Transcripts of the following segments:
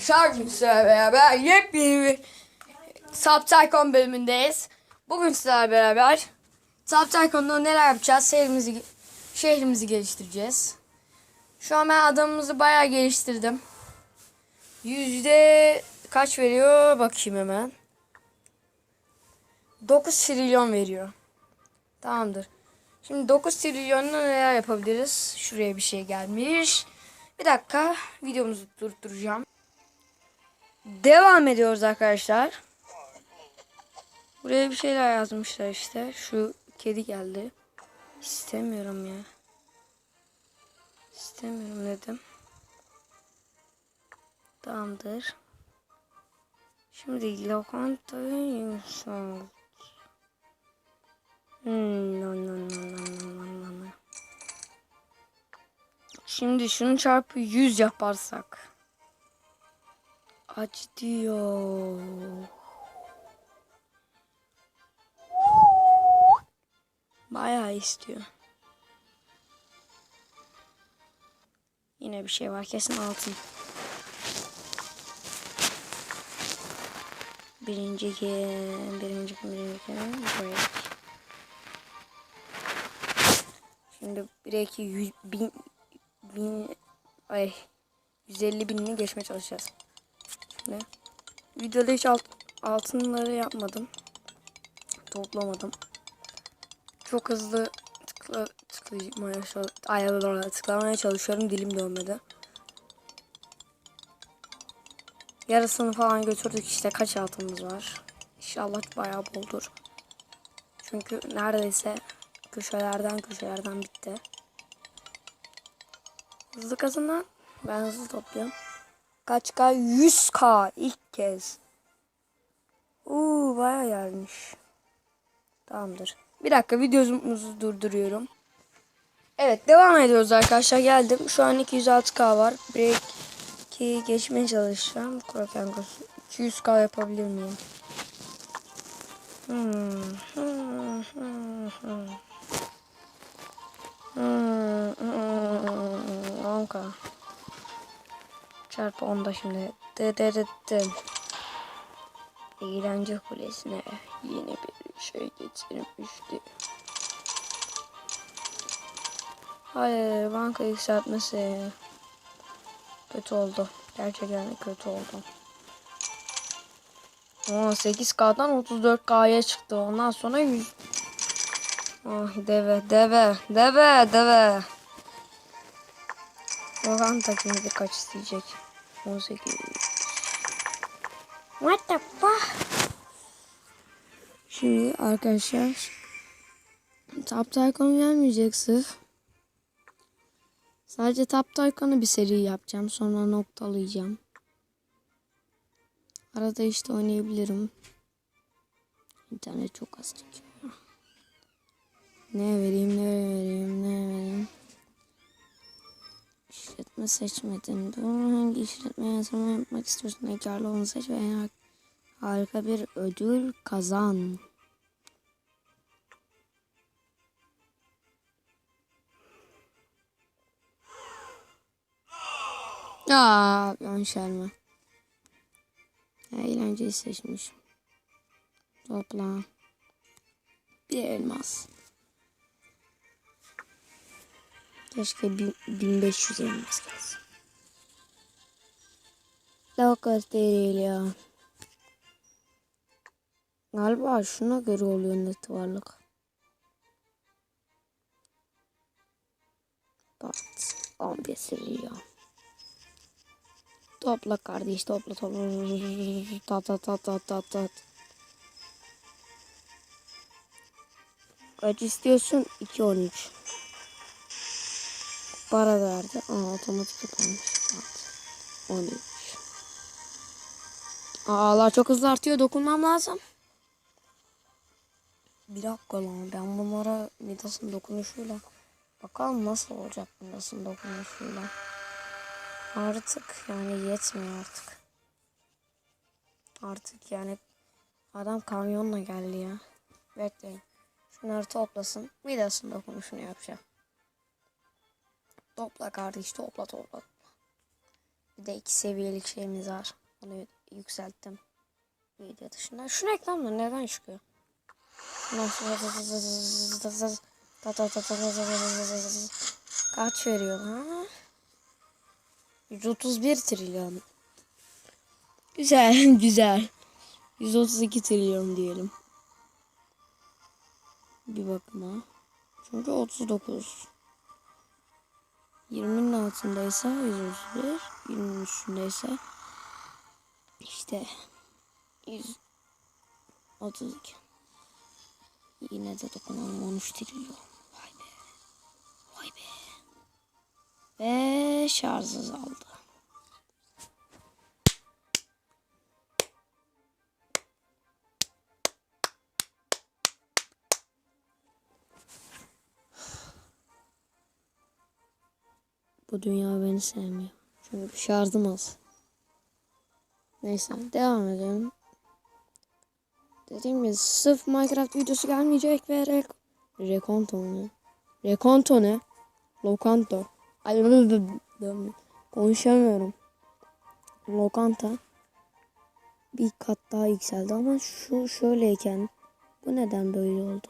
Şarjımızla beraber yepyeni bir Subtycoon bölümündeyiz. Bugün sizlerle beraber Subtycoon'da neler yapacağız? Şehrimizi, şehrimizi geliştireceğiz. Şu an ben adamımızı bayağı geliştirdim. Yüzde kaç veriyor? Bakayım hemen. 9 trilyon veriyor. Tamamdır. Şimdi 9 trilyonla neler yapabiliriz? Şuraya bir şey gelmiş. Bir dakika videomuzu durduracağım. Devam ediyoruz arkadaşlar. Buraya bir şeyler yazmışlar işte. Şu kedi geldi. İstemiyorum ya. İstemiyorum dedim. Tamamdır. Şimdi lokanta insan. Hmm. Şimdi şunu çarpı 100 yaparsak. Aç diyor. Bayağı istiyor. Yine bir şey var kesin altın. Birinci game, birinci game, birinci game, break. Şimdi break 100 bin, bin, ay 150 binini geçmeye çalışacağız. Şimdi videoda hiç alt, altınları yapmadım. Toplamadım. Çok hızlı tıkla, tıklamaya, çalış- ay, tıklamaya çalışıyorum. Dilim dönmedi. Yarısını falan götürdük işte. Kaç altımız var? İnşallah bayağı boldur. Çünkü neredeyse köşelerden köşelerden bitti. Hızlı kazanın. Ben hızlı topluyorum. Kaç K? 100K ilk kez. Uuu bayağı gelmiş. Tamamdır. Bir dakika videomuzu durduruyorum. Evet devam ediyoruz arkadaşlar. Geldim. Şu an 206K var. Break 2 geçmeye çalışacağım. Krokenkos 200K yapabilir miyim? Hmm. Hmm. Hmm. Hmm. Hmm. Hmm. 10K. Çarpı 10'da şimdi. De. Eğlence kulesine yeni bir şey getirmişti. Hayır banka yükseltmesi kötü oldu. Gerçekten kötü oldu. 18K'dan 34K'ya çıktı. Ondan sonra 100. Ah deve deve deve deve. Orhan takımı kaç isteyecek? 18. What the fuck? Şimdi arkadaşlar Top Tycoon gelmeyecek sırf. Sadece Top Tycoon'u bir seri yapacağım. Sonra noktalayacağım. Arada işte oynayabilirim. İnternet çok az çekiyor. Ne vereyim ne vereyim ne vereyim. İşletme seçmedin. Doğru hangi işletmeye yatırım yapmak istiyorsun? En karlı olanı seç ve harika bir ödül kazan. Aa, yanlış elma. Eğlenceyi seçmişim. Topla. Bir elmas. Keşke bin- 1500 elmas gelsin. Lokas değil ya. Galiba şuna göre oluyor net varlık. Bat. 11 trilyon. Topla kardeş topla topla. Tat tat tat tat tat tat. Kaç istiyorsun? 2.13. Para verdi. Aa otomatik kapanmış. At. 13. Aa çok hızlı artıyor. Dokunmam lazım. Bir dakika lan. Ben bunlara Midas'ın dokunuşuyla bakalım nasıl olacak Midas'ın dokunuşuyla. Artık yani yetmiyor artık. Artık yani adam kamyonla geldi ya. Bekleyin. Şunları toplasın. Midas'ın dokunuşunu yapacağım. Topla kardeş topla topla. Bir de iki seviyelik şeyimiz var. Onu yükselttim. Video dışında. Şu reklamlar neden çıkıyor? Kaç veriyor ha? 131 trilyon. Güzel, güzel. 132 trilyon diyelim. Bir bakıma. Çünkü 39. 20'nin altındaysa 131. 20'nin üstündeyse işte 132. Yine de dokunalım 13 trilyon. Vay be. Vay be. Ve şarj azaldı. Bu dünya beni sevmiyor. Çünkü şarjım az. Neyse devam edelim. Dediğim gibi sırf Minecraft videosu gelmeyecek ve rek Rekonto ne? Rekonto ne? Lokanto. Ay konuşamıyorum. Lokanta bir kat daha yükseldi ama şu şöyleyken bu neden böyle oldu?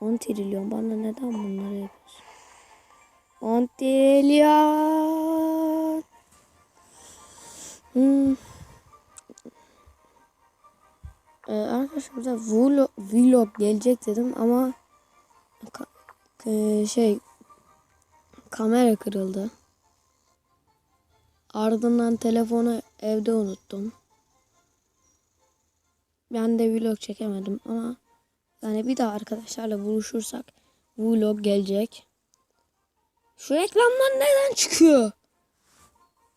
10 trilyon bana neden bunları yapıyorsun? 10 trilyon. Hmm. Ee, arkadaşlar burada vlog, vlog gelecek dedim ama ka- e, şey kamera kırıldı. Ardından telefonu evde unuttum. Ben de vlog çekemedim ama yani bir daha arkadaşlarla buluşursak vlog gelecek. Şu reklamlar neden çıkıyor?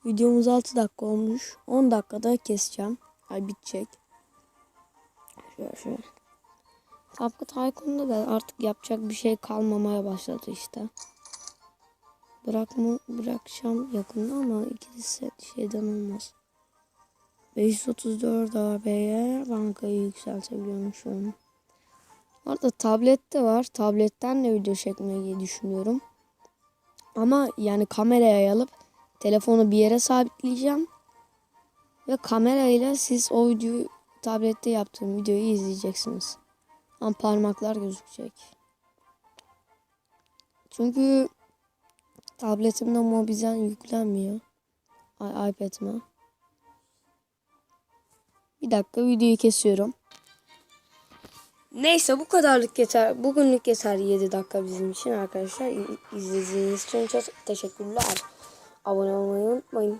Videomuz 6 dakika olmuş. 10 dakikada keseceğim. Ay bitecek. Şöyle şöyle. Tapkı Tycoon'da da artık yapacak bir şey kalmamaya başladı işte. Bırakma, bırakacağım yakında ama ikisi şeyden olmaz. 534 AB'ye bankayı yükseltebiliyormuşum. Orada tablet de var. Tabletten de video çekmeyi düşünüyorum. Ama yani kameraya alıp telefonu bir yere sabitleyeceğim. Ve kamerayla siz o videoyu tablette yaptığım videoyu izleyeceksiniz. Ama parmaklar gözükecek. Çünkü tabletimde Mobizen yüklenmiyor. Ay, iPad'ime. Bir dakika videoyu kesiyorum. Neyse bu kadarlık yeter. Bugünlük yeter 7 dakika bizim için arkadaşlar. İzlediğiniz için çok teşekkürler. Abone olmayı unutmayın.